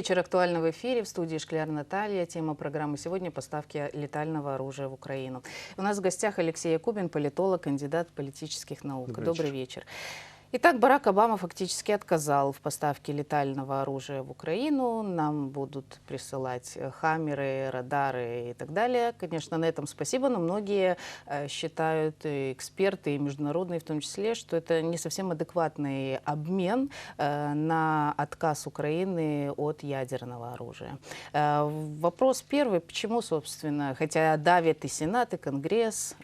Вечер. Актуально в эфире. В студии Шкляр Наталья. Тема программы сегодня – поставки летального оружия в Украину. У нас в гостях Алексей Якубин, политолог, кандидат политических наук. Добрый Добрый вечер. Итак, Барак Обама фактически отказал в поставке летального оружия в Украину. Нам будут присылать э, хаммеры, радары и так далее. Конечно, на этом спасибо, но многие э, считают, и эксперты, и международные в том числе, что это не совсем адекватный обмен э, на отказ Украины от ядерного оружия. Э, Вопрос первый, почему, собственно, хотя давит и Сенат, и Конгресс,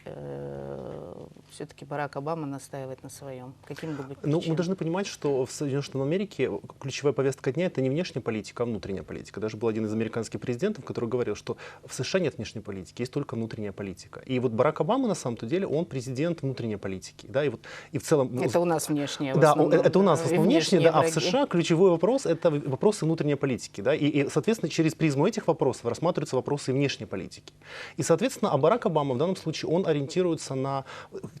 все-таки Барак Обама настаивает на своем. Каким бы быть Ну, мы должны понимать, что в Соединенных Штатах Америки ключевая повестка дня это не внешняя политика, а внутренняя политика. Даже был один из американских президентов, который говорил, что в США нет внешней политики, есть только внутренняя политика. И вот Барак Обама на самом-то деле он президент внутренней политики, да, и вот и в целом ну, Это у нас внешнее. в Да, основном, это у нас в э, основном внешне, да, а в. США ключевой вопрос это вопросы внутренней политики, да, и, и, соответственно через призму этих вопросов рассматриваются вопросы внешней политики. И, соответственно, а Барак Обама в данном случае он ориентируется на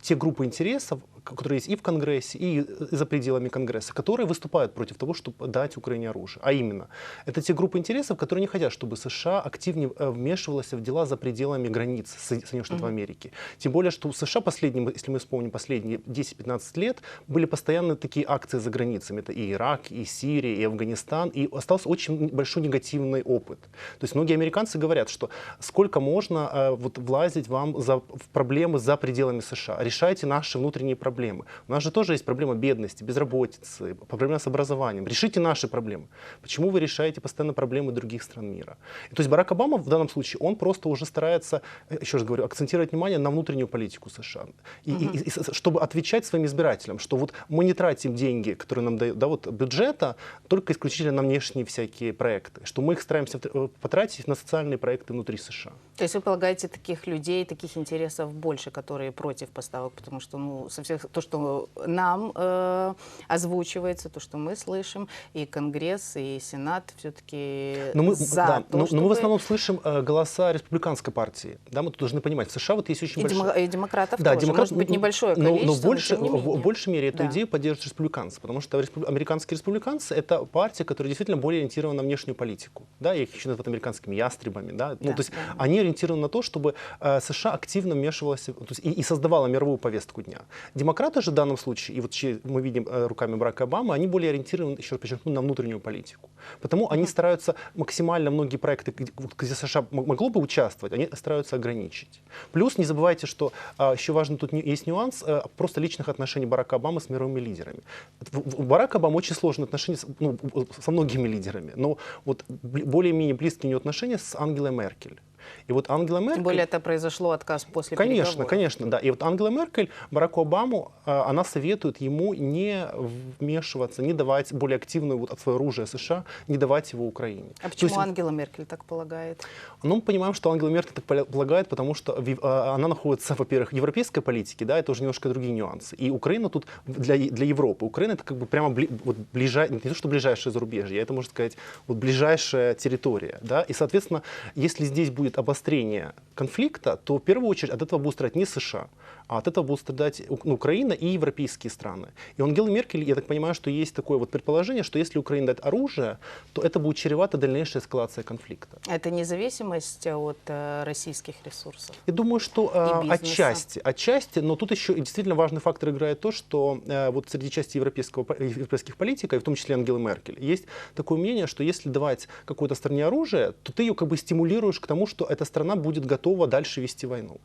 те группы интересов, которые есть и в Конгрессе, и за пределами Конгресса, которые выступают против того, чтобы дать Украине оружие. А именно, это те группы интересов, которые не хотят, чтобы США активнее э, вмешивалась в дела за пределами границ Со- Соединенных Штатов Америки. Тем более, что у США последние, если мы вспомним последние 10-15 лет, были постоянно такие акции за границами. Это и Ирак, и Сирия, и Афганистан. И остался очень большой негативный опыт. То есть многие американцы говорят, что сколько можно э, вот, влазить вам за, в проблемы за пределами США. Решайте наши внутренние проблемы. У нас же тоже есть проблема бедности, безработицы, проблема с образованием. Решите наши проблемы. Почему вы решаете постоянно проблемы других стран мира? И, то есть Барак Обама в данном случае, он просто уже старается, э, еще раз говорю, акцентировать внимание на внутреннюю политику США. И, и- и- и чтобы отвечать своим избирателям, что вот мы не тратим деньги, которые нам дают, да, вот бюджета, только исключительно на внешние всякие проекты, что мы их стараемся э, потратить на социальные проекты внутри США. То есть вы полагаете таких людей, таких интересов больше, которые против поставок, потому что ну, со всех, то, что нам э, озвучивается, то, что мы слышим, и Конгресс, и Сенат все-таки Но мы, за да, то, но, но мы чтобы- в основном слышим э, голоса республиканской партии. Да, мы тут должны понимать, в США вот есть очень и, большой... демо- и демократов Да, тоже. демократ- Может быть, ну, небольшое но- количество, но, больше, тем не в- в большей мере эту Да. идею поддерживают республиканцы, потому что республи- американские республиканцы это партия, которая действительно более ориентирована на внешнюю политику. Да, их еще называют американскими ястребами. Да? Ну, Да, то есть да. они ориентированы на то, чтобы э, США активно вмешивалась то есть, и, и создавала мировую повестку дня. Демократы же в данном случае, и вот мы видим э, руками Барака Обамы, они более ориентированы, еще раз подчеркну, на внутреннюю политику. Потому они стараются максимально многие проекты, где, США могло бы участвовать, они стараются ограничить. Плюс не забывайте, что а, еще важный тут есть нюанс э, просто личных отношений Барака Обамы с мировыми лидерами. У Барака Обамы очень сложные отношения с, ну, со многими лидерами, но вот более-менее близкие у него отношения с Ангелой Меркель. И вот Ангела Меркель... Тем более это произошло отказ после Конечно, конечно, да. И вот Ангела Меркель Бараку Обаму, э, она советует ему не вмешиваться, не давать более активную вот, от своего оружия США, не давать его Украине. А То почему есть, Ангела Меркель так полагает? ну, мы понимаем, что Ангела Меркель так полагает, потому что а, она находится, во-первых, в европейской политике, да, это уже немножко другие нюансы. И Украина тут для, для Европы. Украина это как бы прямо бли, вот, ближай, не то, что ближайшее зарубежье, это, можно сказать, вот ближайшая территория. Да? И, соответственно, если здесь будет обострение конфликта, то в первую очередь от этого будут страдать не США, а от этого будут страдать ну, Украина и европейские страны. И у Ангелы Меркель, я так понимаю, что есть такое вот предположение, что если Украина дает оружие, то это будет чревато дальнейшей эскалацией конфликта. Это независимость от э, российских ресурсов. Я думаю, что э, отчасти, отчасти, но тут еще действительно важный фактор играет то, что э, вот среди части европейского, европейских политиков, и в том числе Ангелы Меркель, есть такое мнение, что если давать какой-то стране оружие, то ты ее как бы стимулируешь к тому, что эта страна будет готова дальше вести войну.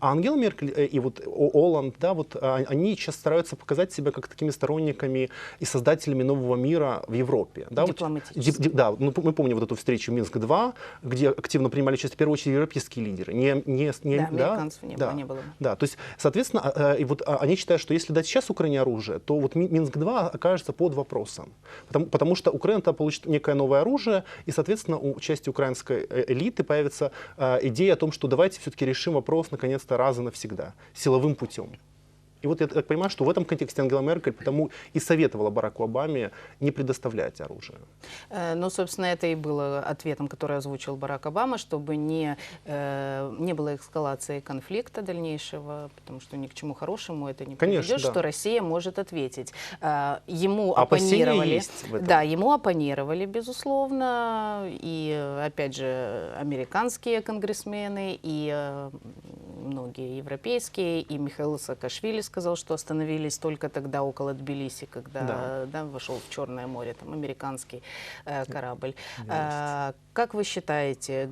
А Ангела Меркель э, и вот Оланд, да, вот а, они сейчас стараются показать себя как такими сторонниками и создателями нового мира в Европе. Да, вот. Дип- да, ну, мы помним вот эту встречу Минск-2, где активно принимали участие в первую очередь европейские лидеры. Не, не, не, Да, американцев не было- да, не было. Да, то есть, соответственно, а, а, и вот они считают, что если дать сейчас Украине оружие, то вот Ми- Минск-2 окажется под вопросом. Потому, потому что Украина получит некое новое оружие, и, соответственно, у части украинской э, элиты появится идея о том, что давайте все-таки решим вопрос наконец-то раз и навсегда, силовым путем. И вот я так понимаю, что в этом контексте Ангела Меркель потому и советовала Бараку Обаме не предоставлять оружие. Э, Ну, собственно, это и было ответом, который озвучил Барак Обама, чтобы не, э, не было эскалации конфликта дальнейшего, потому что ни к чему хорошему это не Конечно, приведет, да. что Россия может ответить. Э, Ему Опасения оппонировали. Да, ему оппонировали, безусловно, и, опять же, американские конгрессмены, и многие европейские, и Михаил Саакашвили сказал, что остановились только тогда около Тбилиси, когда Да. да, вошел в Черное море, там американский э, корабль. А, как вы считаете,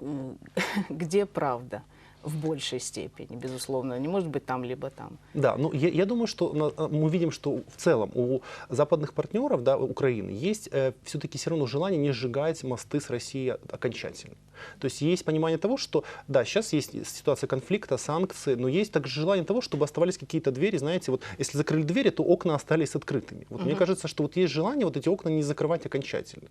где правда? В большей степени, безусловно. Не может быть там, либо там. Да, ну я, я думаю, что на- а, мы видим, что в целом у западных партнеров, да, Украины, есть все-таки все равно желание не сжигать мосты с Россией окончательно. То есть есть понимание того, что да, сейчас есть ситуация конфликта, санкции, но есть также желание того, чтобы оставались какие-то двери, знаете, вот если закрыли двери, то окна остались открытыми. Вот мне Мгм. кажется, что вот есть желание вот эти окна не закрывать окончательно.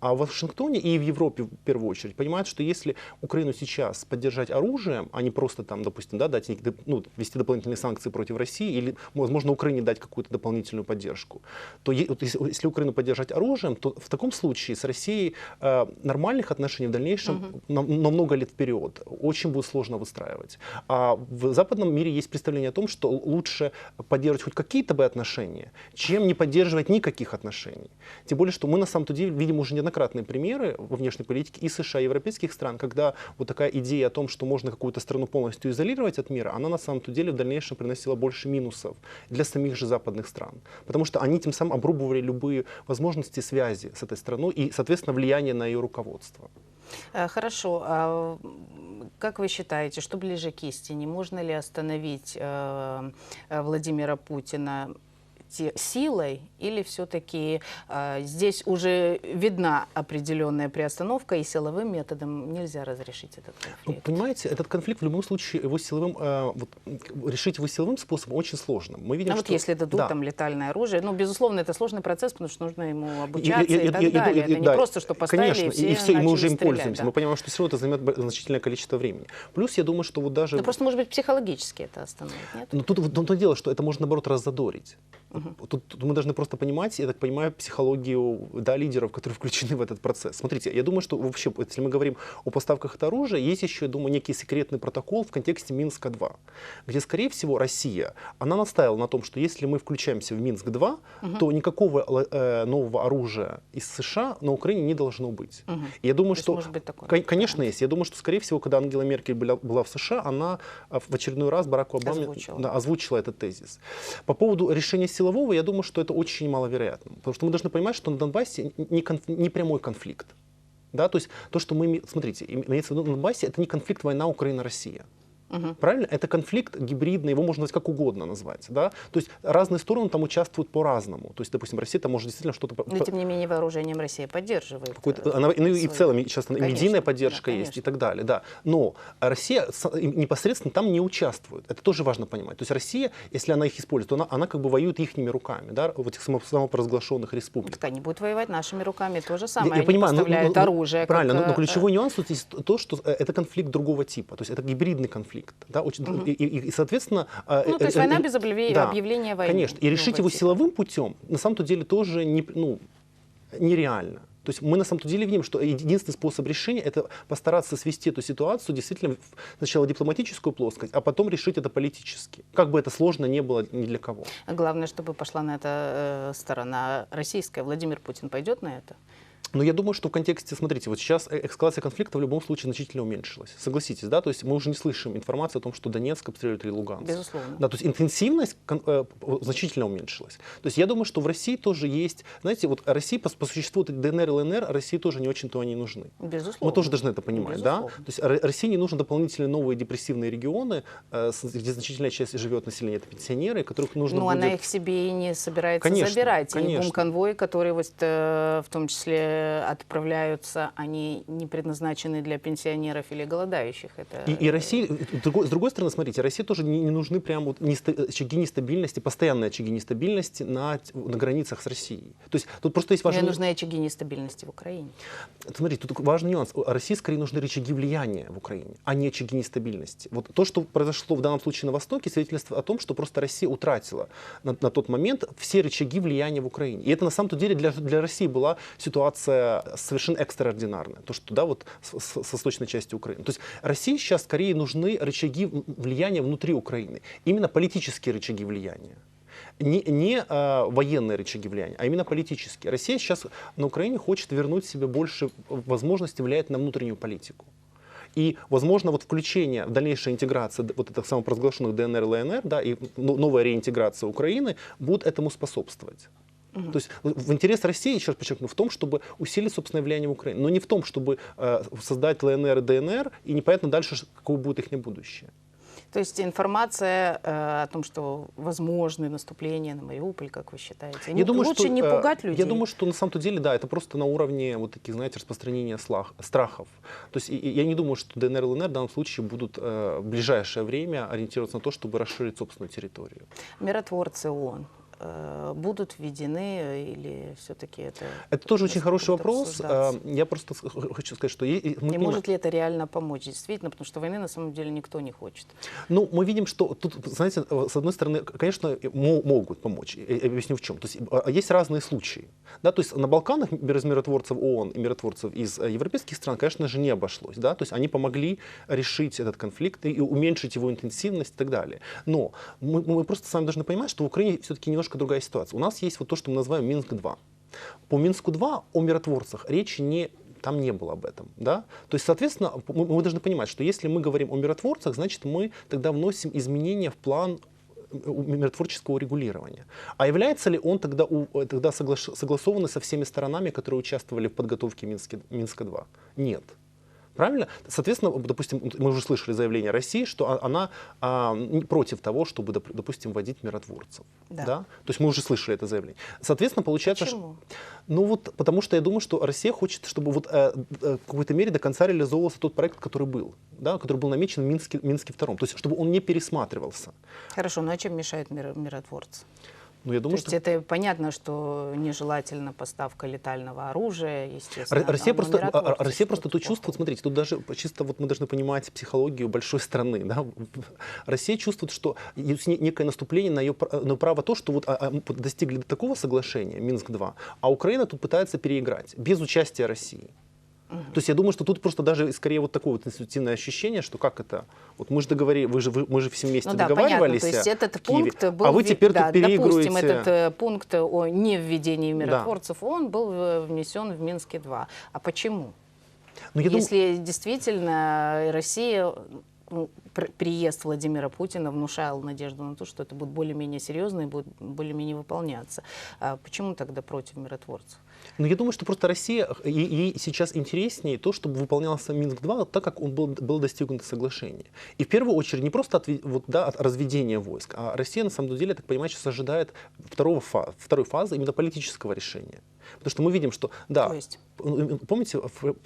А в Вашингтоне и в Европе в первую очередь понимают, что если Украину сейчас поддержать оружием, а не просто там, допустим, да, дать, ну, ввести дополнительные санкции против России или, возможно, Украине дать какую-то дополнительную поддержку, то вот если, Украину поддержать оружием, то в таком случае с Россией э, нормальных отношений в дальнейшем на, на много лет вперед очень будет сложно выстраивать. А в западном мире есть представление о том, что лучше поддерживать хоть какие-то бы отношения, чем не поддерживать никаких отношений. Тем более, что мы на самом-то деле видим уже неоднократные примеры во внешней политике и США, и европейских стран, когда вот такая идея о том, что можно какую-то страну полностью изолировать от мира, она на самом-то деле в дальнейшем приносила больше минусов для самих же западных стран. Потому что они тем самым обрубывали любые возможности связи с этой страной и, соответственно, влияние на ее руководство. Э, Хорошо. А как вы считаете, что ближе к истине? Можно ли остановить э, э, Владимира Путина те- силой или все-таки здесь уже видна определенная приостановка и силовым методом нельзя разрешить этот Ну, конфликт? понимаете, этот конфликт в любом случае его силовым, э, вот, решить его силовым способом очень сложно. Мы видим, А вот что- если дадут Да. там летальное оружие, ну, безусловно, это сложный процесс, потому что нужно ему И- обучаться и, и- и- так и- и- далее. и- это не да, просто, что поставили Конечно, и все и, все, и мы уже им стрелять, пользуемся. да. Мы понимаем, что все равно это займет значительное количество времени. Плюс, я думаю, что вот даже... Ну, просто, может быть, психологически это остановить, нет? Но тут в том-то дело, что это может, наоборот, раззадорить. Тут, тут мы должны просто понимать, я так понимаю, психологию да, лидеров, которые включены в этот процесс. Смотрите, я думаю, что вообще, если мы говорим о поставках этого оружия, есть еще, я думаю, некий секретный протокол в контексте Минска-2, где, скорее всего, Россия, она настаивала на том, что если мы включаемся в Минск-2, то никакого э, нового оружия из США на Украине не должно быть. Мгм. И я думаю, То что... может быть такое Кон- Конечно, есть. Я думаю, что, скорее всего, когда Ангела Меркель была, была в США, она а, в очередной раз Бараку Обаме Озвучила. да, озвучила этот тезис. По поводу решения силового, я думаю, что это очень маловероятно. Потому что мы должны понимать, что на Донбассе не, конф- не прямой конфликт. Да, то есть то, что мы, смотрите, на Донбассе, это не конфликт война Украина-Россия. Мгм. Правильно? Это конфликт гибридный, его можно как угодно назвать. Да? То есть разные стороны там участвуют по-разному. То есть, допустим, Россия там может действительно что-то... Но, тем не менее, вооружением Россия поддерживает. э, она, ну и в целом сейчас Конечно, медийная да, поддержка есть и так далее, да. Но Россия непосредственно там не участвует. Это тоже важно понимать. То есть Россия, если она их использует, то она, она как бы воюет ихними руками, да, в этих само- самопровозглашенных республиках. Так они будут воевать нашими руками, то же Я- самое. я они понимаю, поставляют но- но- оружие. Правильно, как, но, но э, ключевой нюанс тут есть то, что э, это конфликт другого типа, то есть это гибридный конфликт, да, очень, и, и- и, соответственно. э, Ну, то есть э, война э, без объяве- да, объявления войны. Конечно, и решить его силовым путем на самом-то деле тоже не, ну, нереально. То есть мы на самом-то деле видим, что единственный способ решения это постараться свести эту ситуацию действительно в сначала дипломатическую плоскость, а потом решить это политически. Как бы это сложно не было ни для кого. Главное, чтобы пошла на это э, сторона российская. Владимир Путин пойдет на это? Но я думаю, что в контексте, смотрите, вот сейчас э- эскалация конфликта в любом случае значительно уменьшилась. Согласитесь, да? То есть мы уже не слышим информации о том, что Донецк обстреливают или Луганск. Безусловно. Да, то есть интенсивность э, значительно уменьшилась. То есть я думаю, что в России тоже есть, знаете, вот России по, по существу ДНР и ЛНР России тоже не очень-то они нужны. Безусловно. Мы тоже должны это понимать, да? Безусловно. То есть России не нужны дополнительные новые депрессивные регионы, э, где значительная часть живет населения, это пенсионеры, которых нужно Ну, будет... она их себе и не собирается Конечно, забирать. И конечно. бум-конвой, который вот, в том числе отправляются, они не предназначены для пенсионеров или голодающих. Это... И, и Россия, э, с другой стороны, смотрите, России тоже не, не нужны прям вот неста- очаги нестабильности, постоянные очаги нестабильности на, на границах с Россией. То есть тут просто есть Мне важный... нужны очаги нестабильности в Украине. Смотрите, тут важный нюанс. России скорее нужны рычаги влияния в Украине, а не очаги нестабильности. Вот то, что произошло в данном случае на Востоке, свидетельствует о том, что просто Россия утратила на, на тот момент все рычаги влияния в Украине. И это на самом-то деле для, для России была ситуация совершенно экстраординарная. То, что, да, вот с, с- восточной части Украины. То есть России сейчас скорее нужны рычаги влияния внутри Украины. Именно политические рычаги влияния. Не, не а, военные рычаги влияния, а именно политические. Россия сейчас на Украине хочет вернуть себе больше возможностей влиять на внутреннюю политику. И, возможно, вот включение, дальнейшая интеграция вот этих самопровозглашенных ДНР, ЛНР, да, и новая реинтеграция Украины будут этому способствовать. То есть в интерес России, еще раз подчеркну, в том, чтобы усилить собственное влияние в Украине, но не в том, чтобы э, создать ЛНР и ДНР, и непонятно дальше, какое будет их будущее. То есть информация э, о том, что возможны наступления на Мариуполь, как вы считаете, Я не- думаю, лучше что, не э, пугать людей? Я думаю, что на самом деле, да, это просто на уровне вот таких, знаете, распространения слах- страхов. То есть и- и я не думаю, что ДНР и ЛНР в данном случае будут э, в ближайшее время ориентироваться на то, чтобы расширить собственную территорию. Миротворцы ООН будут введены или все-таки это... Это тоже очень хороший вопрос. Э, Я просто хочу сказать, что е- и мы И понимаем- может ли это реально помочь, действительно, потому что войны на самом деле никто не хочет. Ну, мы видим, что тут, знаете, э, с одной стороны, конечно, мо- могут помочь. Я объясню в чем. То есть а, есть разные случаи. Да, то есть на Балканах без миротворцев ООН и миротворцев из э, европейских стран, конечно же, не обошлось. Да? То есть они помогли решить этот конфликт и уменьшить его интенсивность и так далее. Но мы, мы просто с вами должны понимать, что в Украине все-таки немножко другая ситуация. У нас есть вот то, что мы называем Минск-2. По Минску-2 о миротворцах речи не там не было об этом, да? То есть, соответственно, мы, мы должны понимать, что если мы говорим о миротворцах, значит, мы тогда вносим изменения в план э, миротворческого регулирования. А является ли он тогда, у- э, тогда соглаш- согласованный со всеми сторонами, которые участвовали в подготовке Минске, Минска-2? Нет. Правильно? Соответственно, допустим, мы уже слышали заявление России, что о- она а, против того, чтобы, доп- допустим, вводить миротворцев. Да. То есть мы уже слышали это заявление. Соответственно, получается, что- Почему? ну вот, потому что я думаю, что Россия хочет, чтобы вот э, э, в какой-то мере до конца реализовывался тот проект, который был, да, который был намечен в Минске, Минске втором. То есть, чтобы он не пересматривался. Хорошо, но а чем мешают мир- миротворцы? Ну, я То думаю, есть что это понятно, что нежелательно поставка летального оружия, естественно. Россия просто, а- а- Россия просто тут чувствует, смотрите, тут даже чисто вот мы должны понимать психологию большой страны, да. Россия чувствует, что есть не- некое наступление на ее на право то, что вот а, а, достигли до такого соглашения, Минск-2, а Украина тут пытается переиграть, без участия России. То есть я думаю, что тут просто даже скорее вот такое вот инстинктивное ощущение, что как это, вот мы же договорились, вы же, вы- мы же все вместе Ну да, понятно. договаривались То есть э, этот пункт был... а вы теперь да, тут переигрываете. Допустим, этот э, пункт о невведении миротворцев, он был э, внесен в Минске-2. А почему? Ну, я Если действительно Россия приезд Владимира Путина внушал надежду на то, что это будет более-менее серьезно и будет более-менее выполняться. А почему тогда против миротворцев? Ну, я думаю, что просто Россия, э, ей, ей сейчас интереснее то, чтобы выполнялся Минск-2 так, как он был, было достигнуто соглашение. И в первую очередь не просто от, вот, да, от разведения войск, а Россия, на самом деле, я так понимаю, сейчас ожидает второго фа- второй фазы именно политического решения. Потому что мы видим, что, да, То есть? ну, помните,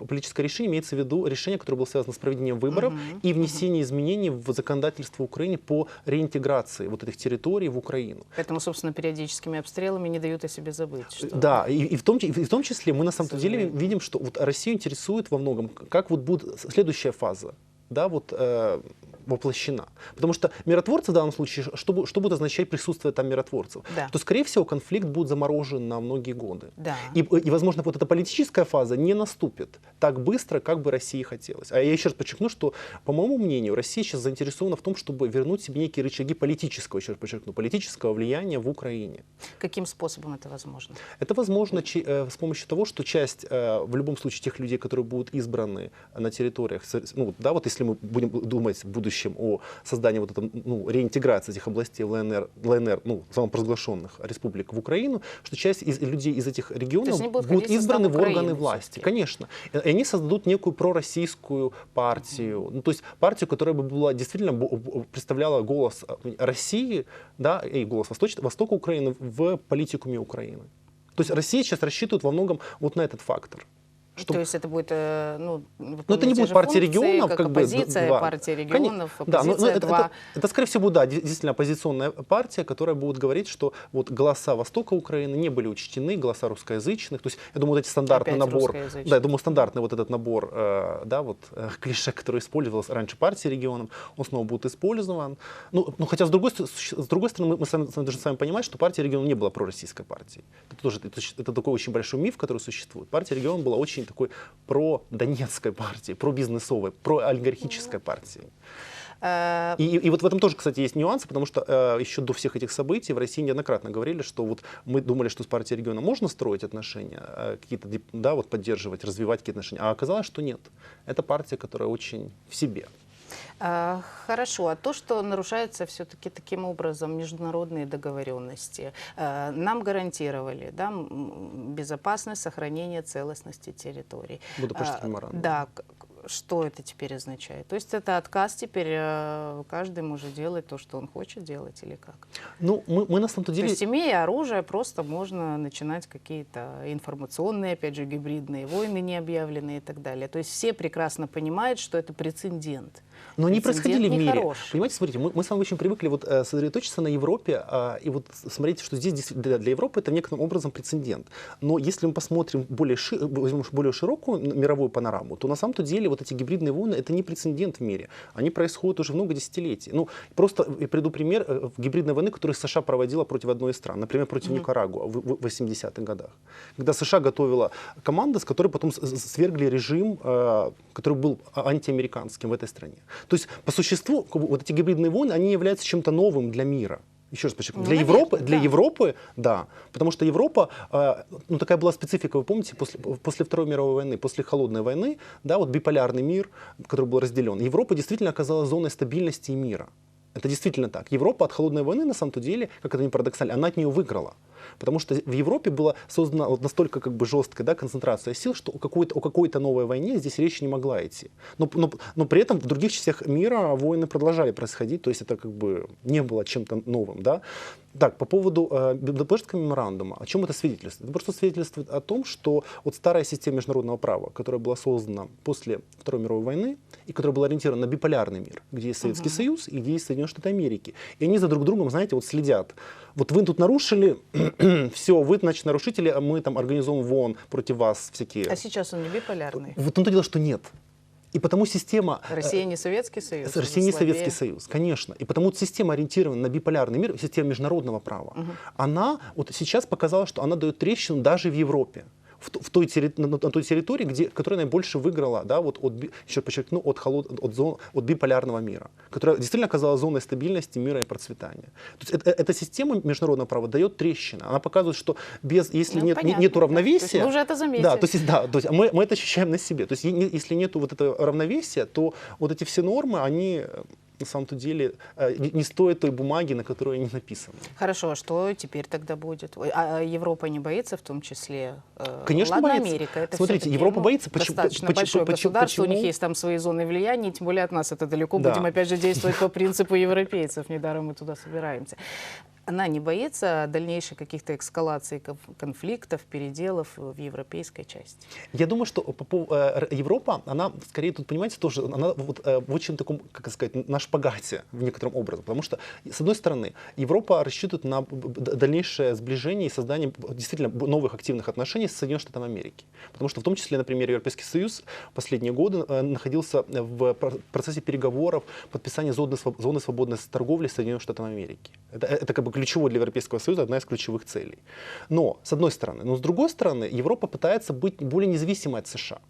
политическое решение имеется в виду решение, которое было связано с проведением выборов Мгм, и внесением изменений в законодательство Украины по реинтеграции вот этих территорий в Украину. Поэтому, собственно, периодическими обстрелами не дают о себе забыть. Что... Да, и, и в том, и в том числе мы на самом деле видим, что вот Россию интересует во многом, как вот будет следующая фаза, да, вот э, воплощена. Потому что миротворцы в данном случае, что, что будет означать присутствие там миротворцев? Да. То, скорее всего, конфликт будет заморожен на многие годы. Да. И, и, возможно, вот эта политическая фаза не наступит так быстро, как бы России хотелось. А я еще раз подчеркну, что, по моему мнению, Россия сейчас заинтересована в том, чтобы вернуть себе некие рычаги политического, еще раз подчеркну, политического влияния в Украине. Каким способом это возможно? Это возможно чи- э, с помощью того, что часть, э, в любом случае, тех людей, которые будут избраны на территориях, ну, да, вот если мы будем думать в будущем о создании вот этом, ну, реинтеграции этих областей в ЛНР, ЛНР ну, самопровозглашенных республик в Украину, что часть из людей из этих регионов будут будут в избраны в органы власти. Конечно. И они создадут некую пророссийскую партию, ну, то есть партию, которая бы была действительно представляла голос э, России, да, и голос Восточ- Востока Украины в политикуме Украины. То есть Россия сейчас рассчитывает во многом вот на этот фактор. Что... То есть это будет, э, ну, но это не будет партия регионов, как, как оппозиция, бы, два. партия регионов, Конечно. да, но, но это, два. Это, это, скорее всего, да, действительно оппозиционная партия, которая будет говорить, что вот голоса Востока Украины не были учтены, голоса русскоязычных. То есть, я думаю, вот эти стандартный Опять набор, да, я думаю, стандартный вот этот набор, э, да, вот э, клише, который использовался раньше партии регионов, он снова будет использован. Ну, ну хотя с другой, с другой стороны, мы, мы сами, должны с вами понимать, что партия регионов не была пророссийской партией. Это тоже это, это такой очень большой миф, который существует. Партия регионов была очень такой про донецкой партии, про бизнесовой, про олигархической партии. Э, и, и вот в этом тоже, кстати, есть нюансы, потому что э, еще до всех этих событий в России неоднократно говорили, что вот мы думали, что с партией региона можно строить отношения, э, какие-то, да, вот поддерживать, развивать какие-то отношения, а оказалось, что нет. Это партия, которая очень в себе. А, хорошо, а то, что нарушаются все-таки таким образом международные договоренности, э, нам гарантировали да, безопасность, сохранение целостности территорий. Будапештский а, меморандум. Да, что это теперь означает? То есть это отказ теперь каждый может делать то, что он хочет делать или как? Ну, мы, мы на самом деле... То есть имея оружие, просто можно начинать какие-то информационные, опять же, гибридные войны необъявленные и так далее. То есть все прекрасно понимают, что это прецедент. Но они происходили в мире. Хорош. Понимаете, смотрите, мы, мы с вами очень привыкли вот, э, сосредоточиться на Европе, э, и вот смотрите, что здесь для, для Европы это некоторым образом прецедент. Но если мы посмотрим более, ши, возьмем более широкую мировую панораму, то на самом-то деле вот эти гибридные войны это не прецедент в мире. Они происходят уже много десятилетий. Ну, просто я приду пример э, гибридной войны, которую США проводила против одной из стран, например, против mm-hmm. Никарагуа в, в 80-х годах. Когда США готовила команду, с которой потом свергли режим, э, который был а, антиамериканским в этой стране. То есть, по существу, вот эти гибридные войны, они являются чем-то новым для мира. Еще раз подчеркну, ну, для наверное, Европы, для да. Европы, да, потому что Европа, э, ну такая была специфика, вы помните, после, после Второй мировой войны, после холодной войны, да, вот биполярный мир, который был разделен, Европа действительно оказалась зоной стабильности и мира. Это действительно так. Европа от холодной войны, на самом деле, как это не парадоксально, она от нее выиграла. Потому что в Европе была создана вот настолько как бы жесткая да, концентрация сил, что о какой-то, о какой-то новой войне здесь речи не могла идти. Но, но, но при этом в других частях мира войны продолжали происходить, то есть это как бы не было чем-то новым. Да? Так, по поводу э, Будапештского меморандума, о чем это свидетельствует? Это просто свидетельствует о том, что вот старая система международного права, которая была создана после Второй мировой войны и которая была ориентирована на биполярный мир, где есть Советский uh-huh. Союз и где есть Соединенные Штаты Америки, и они за друг другом, знаете, вот следят. Вот вы тут нарушили, все, вы, значит, нарушители, а мы там организуем ВОН против вас всякие. А сейчас он не биполярный? Вот том-то дело, что нет. И потому система... Э, Россия не Советский Союз? Россия не Советский Союз, конечно. И потому система ориентирована на биполярный мир, система международного права, угу. она вот сейчас показала, что она дает трещину даже в Европе в, в той, на, на той территории, где, которая наибольше выиграла, да, вот от, еще подчеркну, от, холод, от, зон, от биполярного мира, которая действительно оказалась зоной стабильности, мира и процветания. То есть это, эта система международного права дает трещины. Она показывает, что без, если ну, нет, понятно, нет равновесия... Да. Вы уже это заметили. Да, то есть, да, то есть мы, мы это ощущаем на себе. То есть если нет вот этого равновесия, то вот эти все нормы, они на самом-то деле э, не стоит той бумаги, на которой они написаны. Хорошо, а что теперь тогда будет? А, а Европа не боится в том числе? Э, Конечно, Ладно, боится. Америка. Это Смотрите, Европа ну, боится. Почему, достаточно почему, большое почему, государство, почему? у них есть там свои зоны влияния, тем более от нас это далеко. Да. Будем опять же действовать по принципу европейцев. Недаром мы туда собираемся она не боится дальнейших каких-то эскалаций конфликтов, переделов в европейской части? Я думаю, что э, Европа, она скорее тут, понимаете, тоже, она вот э, в очень таком, как сказать, на шпагате в некотором образом. Потому что, с одной стороны, Европа рассчитывает на дальнейшее сближение и создание действительно новых активных отношений с Соединенными Штатами Америки. Потому что в том числе, например, Европейский Союз последние годы э, находился в процессе переговоров подписания зоны, зоны свободной торговли с Соединенными Штатами Америки. Это, это как бы ключевой для Европейского Союза, одна из ключевых целей. Но, с одной стороны. Но с другой стороны, Европа пытается быть более независимой от США.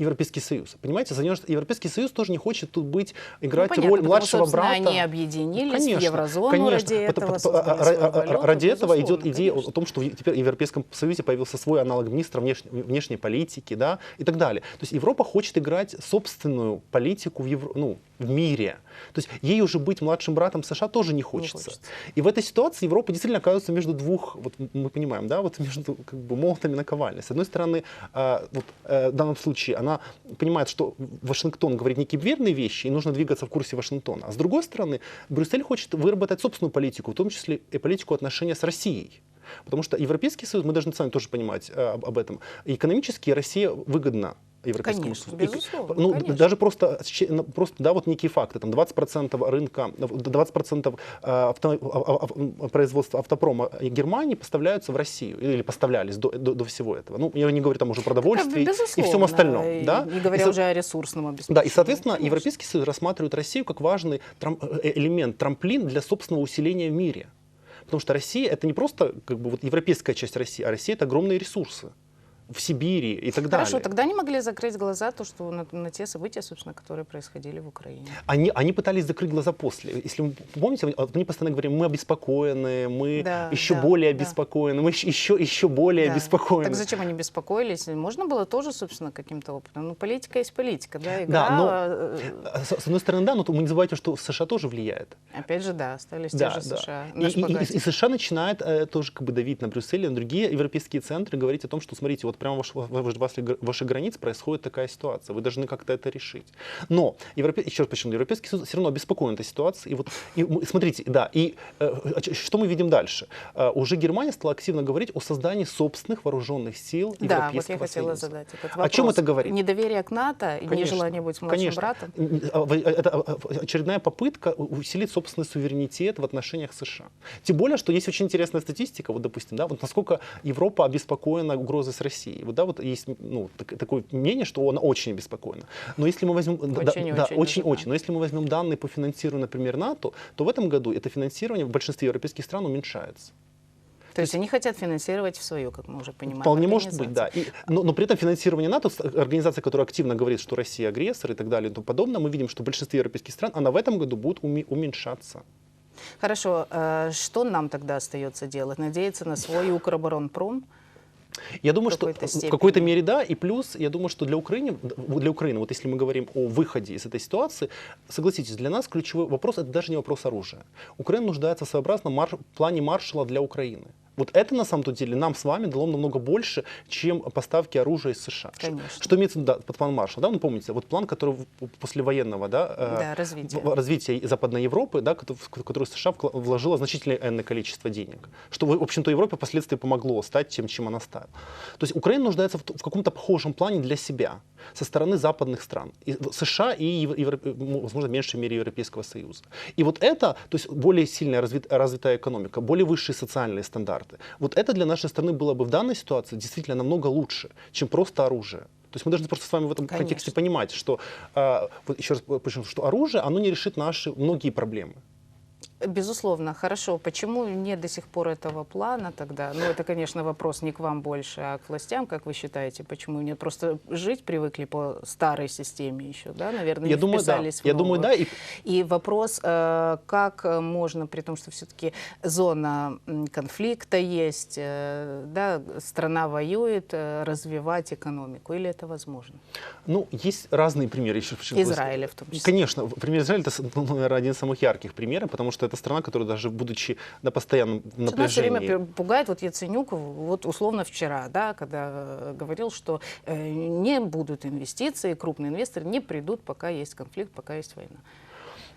Европейский Союз. Понимаете, Европейский Союз тоже не хочет тут быть, играть ну, понятно, роль младшего брата. они объединились конечно, в еврозону конечно. ради этого. Валюту, ради этого идет идея конечно. о том, что теперь в Европейском Союзе появился свой аналог министра внешней, внешней политики да, и так далее. То есть Европа хочет играть собственную политику в, Евро, ну, в мире. То есть ей уже быть младшим братом США тоже не хочется. не хочется. И в этой ситуации Европа действительно оказывается между двух, вот мы понимаем, да, вот между как бы молотами наковальни. С одной стороны, э, вот, э, в данном случае она понимает, что Вашингтон говорит некие верные вещи, и нужно двигаться в курсе Вашингтона. А с другой стороны, Брюссель хочет выработать собственную политику, в том числе и политику отношения с Россией. Потому что Европейский Союз, мы должны с вами тоже понимать э, об этом, экономически Россия выгодна Европейскому Конечно, Союзу. Безусловно, ну, конечно. даже просто, ну, просто, да, вот некие факты, там 20% рынка, 20% э, авто- а- а- а- производства автопрома Германии поставляются в Россию, или поставлялись до, до, до всего этого. Ну, я не говорю там уже о продовольствии и всем остальном. и- да? Не говоря И уже о ресурсном обеспечении. да, и, соответственно, Конечно. Европейский Союз рассматривает Россию как важный трам- э, элемент, трамплин для собственного усиления в мире. Потому что Россия это не просто как бы вот европейская часть России, а Россия это огромные ресурсы в Сибири и так Хорошо, далее. тогда они могли закрыть глаза то, что на, на те события, собственно, которые происходили в Украине. Они, они пытались закрыть глаза после. Если вы помните, они- постоянно говорили, мы обеспокоены, мы Да, еще да, более да. обеспокоены, мы еще, еще более Да. обеспокоены. Так зачем они беспокоились? Можно было тоже, собственно, каким-то опытом. Ну, политика есть политика, да, игра. Да, но- э, А С, с одной стороны, да, но вы не забывайте, что США тоже влияет. Опять же, да, остались Да, те же да. США. И, и- и- и США начинает э, тоже как бы давить на Брюссель и на другие европейские центры, говорить о том, что, смотрите, вот прямо ваш, ваш- ваших границ происходит такая ситуация, вы должны как-то это решить. Но, европе... еще раз почему, Европейский Союз все равно обеспокоен этой ситуацией. И вот, и смотрите, да, и э, а что мы видим дальше? Э, уже Германия стала активно говорить о создании собственных вооруженных сил Да, вот я хотела Союза. задать этот О вопрос. чем это говорит? Недоверие к НАТО и нежелание быть младшим конечно. братом? А, вы- Это а, очередная попытка усилить собственный суверенитет в отношениях США. Тем более, что есть очень интересная статистика, вот, допустим, да, вот насколько Европа обеспокоена угрозой с Россией. Вот, да, вот есть ну, так- такое мнение, что она очень обеспокоена. Но если мы возьмем... да, да, Очень-очень да, даже, очень-очень. да. Но если мы возьмем данные по финансированию, например, НАТО, то в этом году это финансирование в большинстве европейских стран уменьшается. То есть они хотят финансировать в свою, как мы уже понимаем. Вполне может быть, да. И, но, но при этом финансирование НАТО, организация, которая активно говорит, что Россия агрессор и так далее и тому подобное, мы видим, что в большинстве европейских стран она в этом году будет уме- уменьшаться. Хорошо, э, что нам тогда остается делать? Надеяться на свой Укроборонпром? Я думаю, В что какой-то в степени. какой-то мере да, и плюс, я думаю, что для Украины, для Украины, вот если мы говорим о выходе из этой ситуации, согласитесь, для нас ключевой вопрос это даже не вопрос оружия. Украина нуждается в своеобразном марш- плане маршала для Украины. Вот это на самом деле нам с вами дало намного больше, чем поставки оружия из США. Конечно. Что имеется да, под план Маршалла? Да, ну помните, вот план, который послевоенного да, э, Да, развития. развития Западной Европы, да, в которую США вложила значительное энное количество денег. Что, в общем-то, Европе впоследствии помогло стать тем, чем она стала. То есть Украина нуждается в каком-то похожем плане для себя со стороны западных стран. И США и, Ев- Европе- м, возможно, в меньшей мере Европейского Союза. И вот это, то есть более сильная развит- развитая экономика, более высшие социальные стандарты, вот это для нашей страны было бы в данной ситуации действительно намного лучше, чем просто оружие. То есть мы должны просто с вами в этом контексте Конечно. понимать, что, а, вот еще раз подчеркну, что оружие, оно не решит наши многие проблемы. Безусловно, хорошо. Почему нет до сих пор этого плана тогда? Ну, это, конечно, вопрос не к вам больше, а к властям, как вы считаете, почему нет? Просто жить привыкли по старой системе еще, да, наверное, я не думаю, да. вписались в Я думаю, да. И И вопрос, э, как можно, при том, что все-таки зона конфликта есть, э, да, страна воюет, э, развивать экономику, или это возможно? Ну, есть разные примеры. Еще Израиля в том числе. Конечно, пример Израиля это, ну, наверное, один из самых ярких примеров, потому что это страна, которая даже будучи на постоянном Что Нас все время напряжении, пугает, вот Яценюк, вот условно вчера, да, когда э, говорил, что э, не будут инвестиции, крупные инвесторы не придут, пока есть конфликт, пока есть война.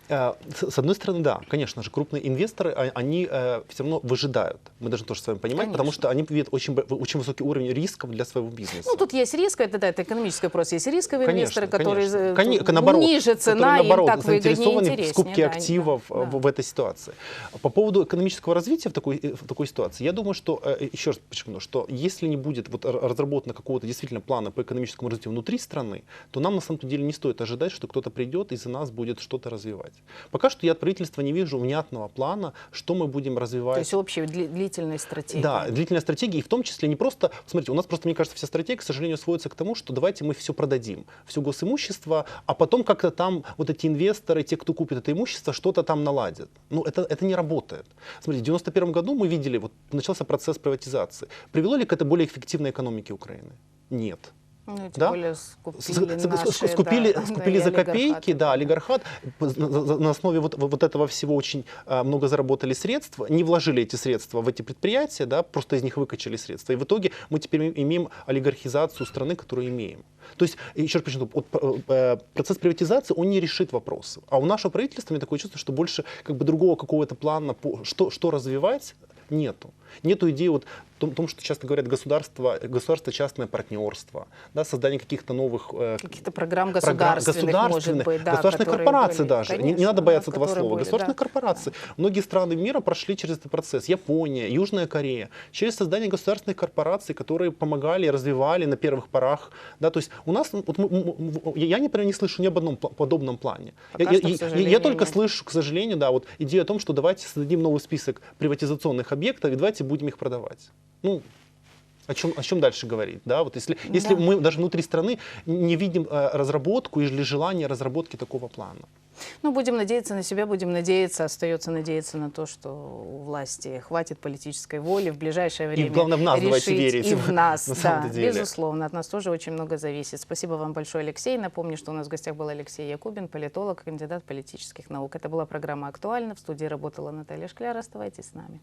Э, С одной стороны, да, конечно же, крупные инвесторы, а- они все равно выжидают. Мы должны тоже с вами понимать, потому Конечно. что они видят очень, очень высокий уровень рисков для своего бизнеса. Ну, тут есть риск, это, да, это экономический вопрос, есть рисковые Конечно, инвесторы, которые конечно. э, наоборот, ниже которые, цена, им наоборот, так выгоднее и заинтересованы в скупке да, активов да, э, в, в этой ситуации. По поводу экономического развития в такой, э, в такой ситуации, я думаю, что, э, еще раз подчеркну, что если не будет вот разработано какого-то действительно плана по экономическому развитию внутри страны, то нам на самом деле не стоит ожидать, что кто-то придет и за нас будет что-то развивать. Пока что я от правительства не вижу внятного плана, что мы будем развивать. То есть общей дли- длительной стратегии. Да, длительная стратегия, и в том числе не просто, смотрите, у нас просто, мне кажется, вся стратегия, к сожалению, сводится к тому, что давайте мы все продадим, все госимущество, а потом как-то там вот эти инвесторы, те, кто купит это имущество, что-то там наладят. Ну, это, это не работает. Смотрите, в 91 году мы видели, вот начался процесс приватизации. Привело ли к это более эффективной экономике Украины? Нет. Ну, тем Да? более скупили, с- наши, скупили, да, скупили за копейки, да, олигархат. На, основе вот, вот этого всего очень а, много заработали средств, не вложили эти средства в эти предприятия, да, просто из них выкачали средства. И в итоге мы теперь им- имеем олигархизацию страны, которую имеем. То есть, еще раз подчеркну, вот, э, процесс приватизации, он не решит вопросы. А у нашего правительства, мне такое чувство, что больше как бы другого какого-то плана, по, что, что развивать, Нету. Нету идеи вот том, том, что часто говорят государство, государство-частное партнерство, да, создание каких-то новых э, Каких-то программ программ государственных, быть, да, государственных корпораций были, даже. Не- не, конечно, надо бояться да, этого слова. были, Государственные да. корпорации. Многие страны мира прошли через этот процесс. Япония, Южная Корея. Через создание государственных корпораций, которые помогали, развивали на первых порах. Да, то есть у нас, вот мы- мы- я, например, не слышу ни об одном подобном плане. Пока я, что, я- я сожалению, только слышу, к сожалению, да, вот идею о том, что давайте создадим новый список приватизационных объектов и давайте будем их продавать. Ну, о чем, о чем дальше говорить? Да? Вот если, если Да. мы даже внутри страны не видим э, разработку или желание разработки такого плана. Ну, будем надеяться на себя, будем надеяться, остается надеяться на то, что у власти хватит политической воли в ближайшее время главное, в нас давайте решить. верить, И в нас, на да, безусловно. От нас тоже очень много зависит. Спасибо вам большое, Алексей. Напомню, что у нас в гостях был Алексей Якубин, политолог, кандидат политических наук. Это была программа «Актуально». В студии работала Наталья Шкляр. Оставайтесь с нами.